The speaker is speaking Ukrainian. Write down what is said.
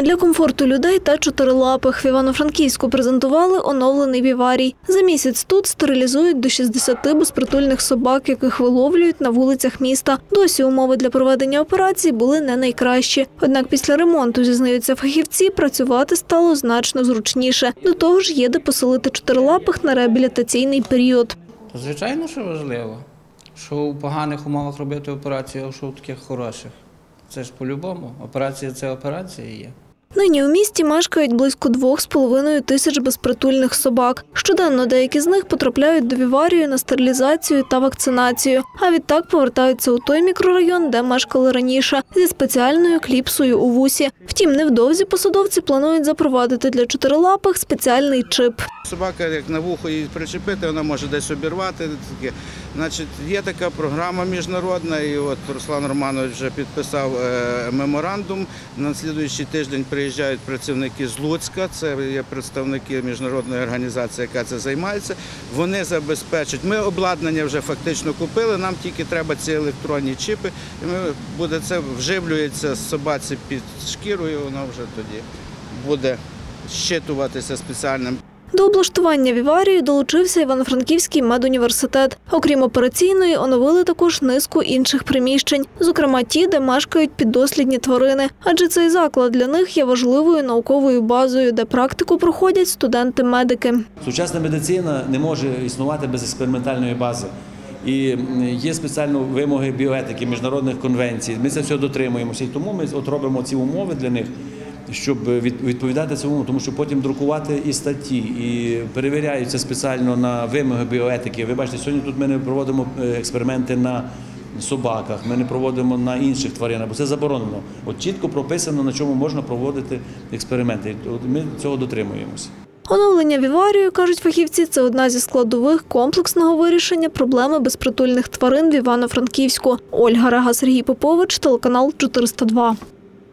Для комфорту людей та чотирилапих в Івано-Франківську презентували оновлений віварій. За місяць тут стерилізують до 60 безпритульних собак, яких виловлюють на вулицях міста. Досі умови для проведення операцій були не найкращі. Однак після ремонту, зізнаються фахівці, працювати стало значно зручніше. До того ж, є де поселити чотирилапих на реабілітаційний період. Звичайно, що важливо. Що у поганих умовах робити операцію, а що у таких хороших. Це ж по-любому. Операція це операція є. Нині у місті мешкають близько двох з половиною тисяч безпритульних собак. Щоденно деякі з них потрапляють до віварію на стерилізацію та вакцинацію. А відтак повертаються у той мікрорайон, де мешкали раніше, зі спеціальною кліпсою у вусі. Втім, невдовзі посадовці планують запровадити для чотирилапих спеціальний чип. Собака, як на вухо її причепити, вона може десь обірвати. Значить, є така програма міжнародна, і от Руслан Романович вже підписав е, меморандум. На слідуючий тиждень приїжджають працівники з Луцька, це є представники міжнародної організації, яка це займається. Вони забезпечать. Ми обладнання вже фактично купили, нам тільки треба ці електронні чіпи. І ми буде це вживлюється собаці під шкірою, вона вже тоді буде щитуватися спеціальним До облаштування віварії долучився Івано-Франківський медуніверситет. Окрім операційної, оновили також низку інших приміщень, зокрема ті, де мешкають піддослідні тварини. Адже цей заклад для них є важливою науковою базою, де практику проходять студенти-медики. Сучасна медицина не може існувати без експериментальної бази. І є спеціально вимоги біоетики, міжнародних конвенцій. Ми це все дотримуємося. І тому ми от робимо ці умови для них, щоб відповідати цьому, тому що потім друкувати і статті, і перевіряються спеціально на вимоги біоетики. Ви бачите, сьогодні тут ми не проводимо е, експерименти на собаках, ми не проводимо на інших тваринах, бо це заборонено. От чітко прописано, на чому можна проводити експерименти. От Ми цього дотримуємося. Оновлення віварію, кажуть фахівці, це одна зі складових комплексного вирішення проблеми безпритульних тварин в Івано-Франківську. Ольга Рега, Сергій Попович, телеканал 402.